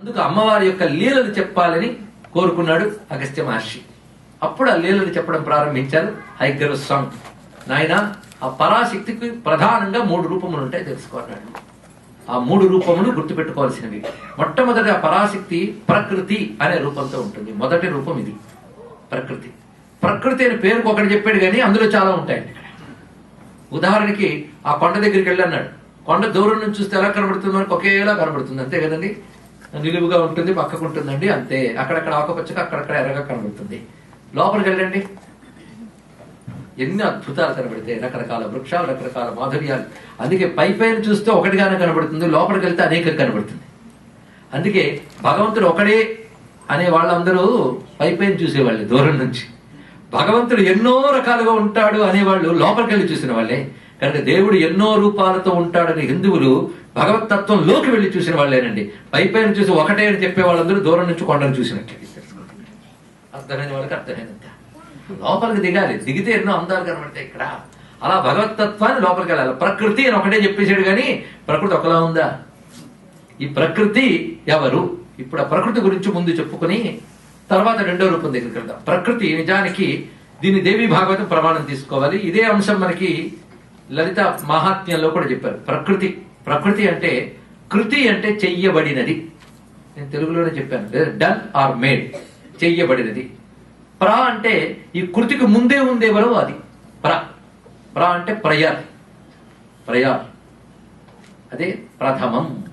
అందుకు అమ్మవారి యొక్క లీలలు చెప్పాలని కోరుకున్నాడు అగస్త్య మహర్షి. అప్పుడు ఆ లీలలు చెప్పడం ప్రారంభించారు హైగ్రవ స్వామి. నాయన ఆ పరాశక్తికి ప్రధానంగా మూడు రూపములు ఉంటాయి తెలుసుకున్నాడు ఆ మూడు రూపములు గుర్తుపెట్టుకోవాల్సినవి. మొట్టమొదటి ఆ పరాశక్తి ప్రకృతి అనే రూపంతో ఉంటుంది. మొదటి రూపం ఇది ప్రకృతి. ప్రకృతి అనే పేరుకు ఒకటి చెప్పాడు కానీ అందులో చాలా ఉంటాయండి ఉదాహరణకి ఆ కొండ దగ్గరికి వెళ్ళి అన్నాడు. కొండ దూరం నుంచి చూస్తే ఎలా కనబడుతుంది మనకు ఒకేలా కనబడుతుంది. అంతే కదండి? నిలువుగా ఉంటుంది పక్కకు ఉంటుందండి అంతే. అక్కడక్కడ ఆకుపచ్చగా అక్కడక్కడ ఎర్రగా కనబడుతుంది. లోపలికి వెళ్ళండి. ఎన్ని అద్భుతాలు కనబడితే రకరకాల వృక్షాలు రకరకాల మాధుర్యాలు. అందుకే పై పైన చూస్తే ఒకటిగానే కనబడుతుంది లోపలికి వెళ్తే అనేక కనబడుతుంది. అందుకే భగవంతుడు ఒకడే అనే వాళ్ళందరూ పై పైన చూసేవాళ్ళు దూరం నుంచి. భగవంతుడు ఎన్నో రకాలుగా ఉంటాడు అనేవాళ్ళు లోపలికి వెళ్ళి చూసిన వాళ్ళే. కనుక దేవుడు ఎన్నో రూపాలతో ఉంటాడని హిందువులు భగవతత్వంలోకి వెళ్ళి చూసిన వాళ్ళేనండి. పైపైన చూసి ఒకటే అని చెప్పే వాళ్ళందరూ దూరం నుంచి కొండను చూసినట్టు. అర్థమైన వాళ్ళకి అర్థమైనంత లోపలికి దిగాలి. దిగితే ఎన్నో అందాలు కనబడతాయి ఇక్కడ. అలా భగవతత్వాన్ని లోపలికి వెళ్ళాలి. ప్రకృతి అని ఒకటే చెప్పేశాడు కానీ ప్రకృతి ఒకలా ఉందా? ఈ ప్రకృతి ఎవరు? ఇప్పుడు ఆ ప్రకృతి గురించి ముందు చెప్పుకుని తర్వాత రెండో రూపం దగ్గరికి వెళ్దాం. ప్రకృతి నిజానికి దీన్ని దేవి భాగవతం ప్రమాణం తీసుకోవాలి. ఇదే అంశం మనకి లలిత మహాత్మ్యంలో కూడా చెప్పారు. ప్రకృతి ప్రకృతి అంటే కృతి అంటే చెయ్యబడినది. నేను తెలుగులోనే చెప్పాను. డన్ ఆర్ మేడ్ చెయ్యబడినది. ప్ర అంటే ఈ కృతికి ముందే ఉందేవరో అది. ప్ర. ప్ర అంటే ప్రయర్. ప్రయార్. అదే ప్రథమం.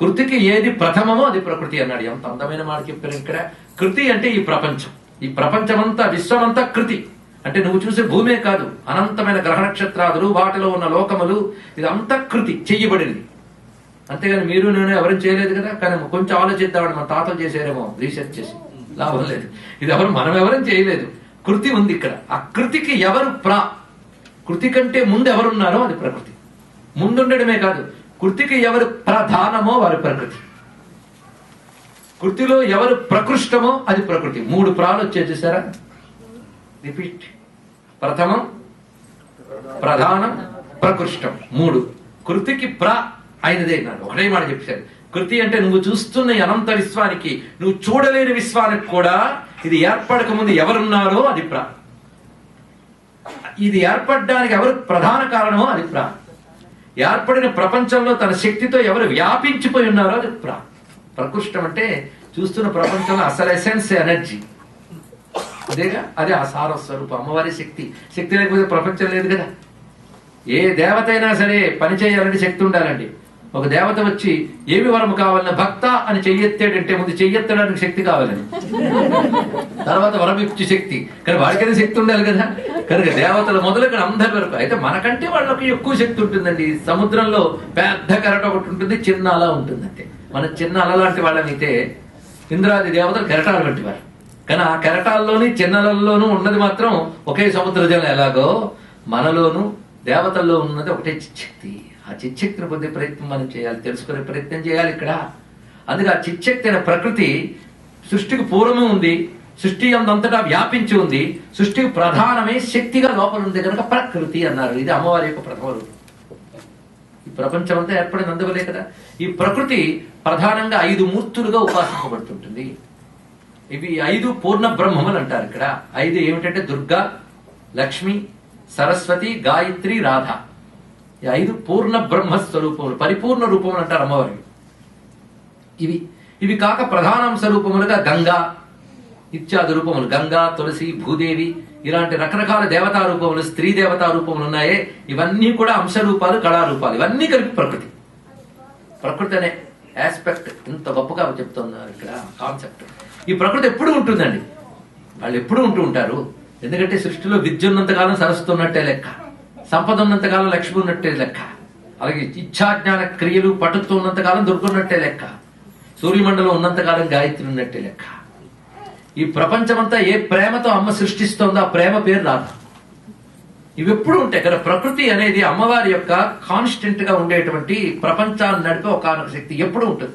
కృతికి ఏది ప్రథమమో అది ప్రకృతి అన్నాడు. ఎంత అందమైన మాట చెప్పారు ఇక్కడ. కృతి అంటే ఈ ప్రపంచం. ఈ ప్రపంచమంతా విశ్వమంతా కృతి. అంటే నువ్వు చూసే భూమే కాదు అనంతమైన గ్రహ నక్షత్రాదులు వాటిలో ఉన్న లోకములు ఇది అంతా కృతి చెయ్యబడినది. అంతేగాని మీరు నేను ఎవరు చేయలేదు కదా? కానీ కొంచెం ఆలోచిద్దామని మన తాతలు చేశారేమో రీసెర్చ్ చేసి. లాభం లేదు. ఇది ఎవరు మనం ఎవరం చేయలేదు. కృతి ఉంది ఇక్కడ. ఆ కృతికి ఎవరు ప్రా? కృతి కంటే ముందు ఎవరున్నారో అది ప్రకృతి. ముందుండడమే కాదు కృతికి ఎవరు ప్రధానమో వారి ప్రకృతి. కృతిలో ఎవరు ప్రకృష్టమో అది ప్రకృతి. మూడు ప్రాలు వచ్చే చూసారా? రిపీట్. ప్రథమం ప్రధానం ప్రకృష్టం. మూడు. కృతికి ప్ర అయినదే నాడు ఒకటే మాట చెప్పారు కృతి అంటే నువ్వు చూస్తున్న అనంత విశ్వానికి నువ్వు చూడలేని విశ్వానికి కూడా ఇది ఏర్పడక ముందు ఎవరున్నారో అది ప్ర. ఇది ఏర్పడడానికి ఎవరు ప్రధాన కారణమో అది ప్ర. ఏర్పడిన ప్రపంచంలో తన శక్తితో ఎవరు వ్యాపించిపోయి ఉన్నారో అది ప్ర. ప్రకృష్టం అంటే చూస్తున్న ప్రపంచంలో అసలు ఎసెన్స్ ఎనర్జీ అదేగా? అదే ఆ సార స్వరూపం అమ్మవారి శక్తి. శక్తి లేకపోతే ప్రపంచం లేదు కదా. ఏ దేవత అయినా సరే పని చేయాలంటే శక్తి ఉండాలండి. ఒక దేవత వచ్చి ఏమి వరం కావాలన్న భక్త అని చెయ్యెత్తాడంటే ముందు చెయ్యెత్తడానికి శక్తి కావాలని. తర్వాత వరం ఇచ్చి శక్తి. కానీ వాడికైనా శక్తి ఉండాలి కదా. కనుక దేవతలు మొదలుగా అందరి వరకు. అయితే మనకంటే వాళ్ళకి ఎక్కువ శక్తి ఉంటుందండి. సముద్రంలో పెద్ద కెరట ఒకటి ఉంటుంది చిన్న అలా ఉంటుంది అంతే మన చిన్న అల లాంటి వాళ్ళనైతే ఇంద్రాది దేవతలు కెరటాలు వారు కానీ ఆ కెరటాల్లోని చిన్నలలోనూ ఉన్నది మాత్రం ఒకే సముద్ర జలం ఎలాగో మనలోను దేవతల్లో ఉన్నది ఒకటే చిచ్చక్తి ఆ చిచ్చక్తిని పొందే ప్రయత్నం మనం చేయాలి తెలుసుకునే ప్రయత్నం చేయాలి ఇక్కడ. అందుకే ఆ చిచ్చక్తి అనే ప్రకృతి సృష్టికి పూర్వమే ఉంది సృష్టి అందంతటా వ్యాపించి ఉంది సృష్టికి ప్రధానమే శక్తిగా లోపల ఉంది కనుక ప్రకృతి అన్నారు. ఇది అమ్మవారి యొక్క ప్రథమ రూపం. ఈ ప్రపంచం అంతా ఏర్పడిన కదా? ఈ ప్రకృతి ప్రధానంగా ఐదు మూర్తులుగా ఉపాసింపబడుతుంటుంది. ఇవి ఐదు పూర్ణ బ్రహ్మములు అంటారు ఇక్కడ. ఐదు ఏమిటంటే దుర్గా లక్ష్మి సరస్వతి గాయత్రి రాధ. ఈ ఐదు పూర్ణ బ్రహ్మ స్వరూపములు పరిపూర్ణ రూపములు అంటారు అమ్మవారి. ఇవి ఇవి కాక ప్రధానాంశ రూపములుగా గంగా ఇత్యాది రూపములు. గంగా తులసి భూదేవి ఇలాంటి రకరకాల దేవతా రూపములు స్త్రీ దేవతా రూపములు ఉన్నాయే. ఇవన్నీ కూడా అంశ రూపాలు కళారూపాలు ఇవన్నీ కలిపి ప్రకృతి. ప్రకృతి అనే ఆస్పెక్ట్ ఇంత గొప్పగా చెప్తున్నారు ఇక్కడ కాన్సెప్ట్ ఈ ప్రకృతి ఎప్పుడు ఉంటుందండి. వాళ్ళు ఎప్పుడు ఉంటూ ఉంటారు. ఎందుకంటే సృష్టిలో విద్య ఉన్నంతకాలం సరస్వతి ఉన్నట్టే లెక్క. సంపద ఉన్నంతకాలం లక్ష్మి ఉన్నట్టే లెక్క. అలాగే ఇచ్ఛాజ్ఞాన క్రియలు పటుత్వం ఉన్నంతకాలం దుర్గున్నట్టే లెక్క. సూర్యమండలం ఉన్నంతకాలం గాయత్రి ఉన్నట్టే లెక్క. ఈ ప్రపంచమంతా ఏ ప్రేమతో అమ్మ సృష్టిస్తోందో ఆ ప్రేమ పేరు రాధ ఇవి ఎప్పుడు ఉంటాయి. కదా ప్రకృతి అనేది అమ్మవారి యొక్క కాన్స్టెంట్గా ఉండేటువంటి ప్రపంచాన్ని నడిపే ఒక శక్తి ఎప్పుడు ఉంటుంది.